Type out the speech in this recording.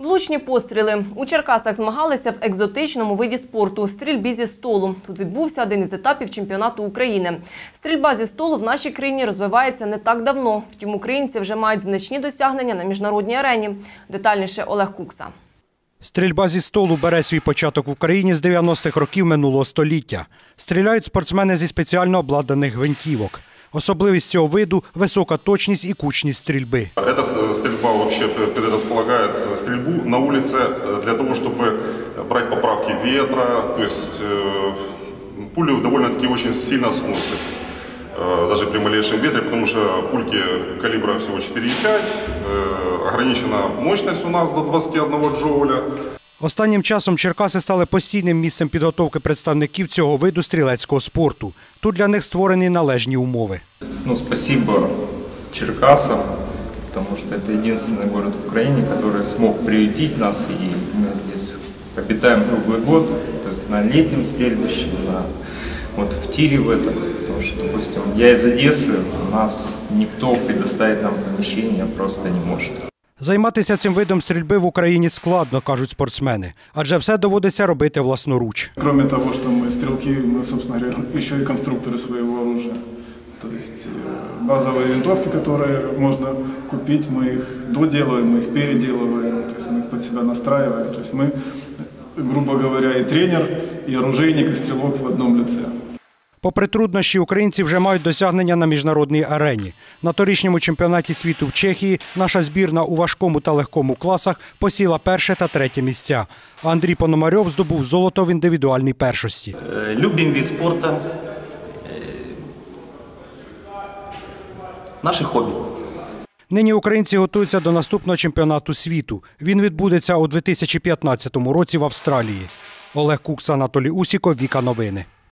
Влучні постріли. У Черкасах змагалися в екзотичному виді спорту – стрільбі зі столу. Тут відбувся один із етапів чемпіонату України. Стрільба зі столу в нашій країні розвивається не так давно. Втім, українці вже мають значні досягнення на міжнародній арені. Детальніше Олег Кукса. Стрільба зі столу бере свій початок в Україні з 90-х років минулого століття. Стріляють спортсмени зі спеціально обладнаних гвинтівок. Особливість цього виду – висока точність і кучність стрільби. Эта с- стрельба вообще п- предрасполагает стрельбу на улице э, для того, чтобы брать поправки ветра, то есть э, пулю довольно-таки очень сильно сносит, э, даже при малейшем ветре, потому что пульки калибра всего 4,5, э, ограничена мощность у нас до 21 джоуля. Останнім часом Черкаси стали постійним місцем підготовки представників цього виду стрілецького спорту. Тут для них створені належні умови. Ну, спасибо Черкасам, потому что это единственный город в Украине, который смог приютить нас, и мы здесь обитаем круглый год, то есть на летнем стрельбище, на, вот в тире в этом, потому что, допустим, я из Одессы, у нас никто предоставить нам помещение просто не может. Займатися цим видом стрільби в Україні складно, кажуть спортсмени, адже все доводиться робити власноруч. Кроме того, что мы стрелки, мы, собственно говоря, еще и конструкторы своего оружия. То есть э, базовые винтовки, которые можно купить, мы их доделываем, мы их переделываем, то есть мы их под себя настраиваем. То есть мы, грубо говоря, и тренер, и оружейник, и стрелок в одном лице. Попри труднощі, українці вже мають досягнення на міжнародній арені. На торічньому чемпіонаті світу в Чехії наша збірна у важкому та легкому класах посіла перше та третє місця. Андрій Пономарьов здобув золото в індивідуальній першості. Э, Любим вид спорта. Э, Наше хобби. Нині українці готуються до наступного чемпіонату світу. Він відбудеться у 2015 році в Австралії. Олег Кукс, Анатолій Усіков, Віка Новини.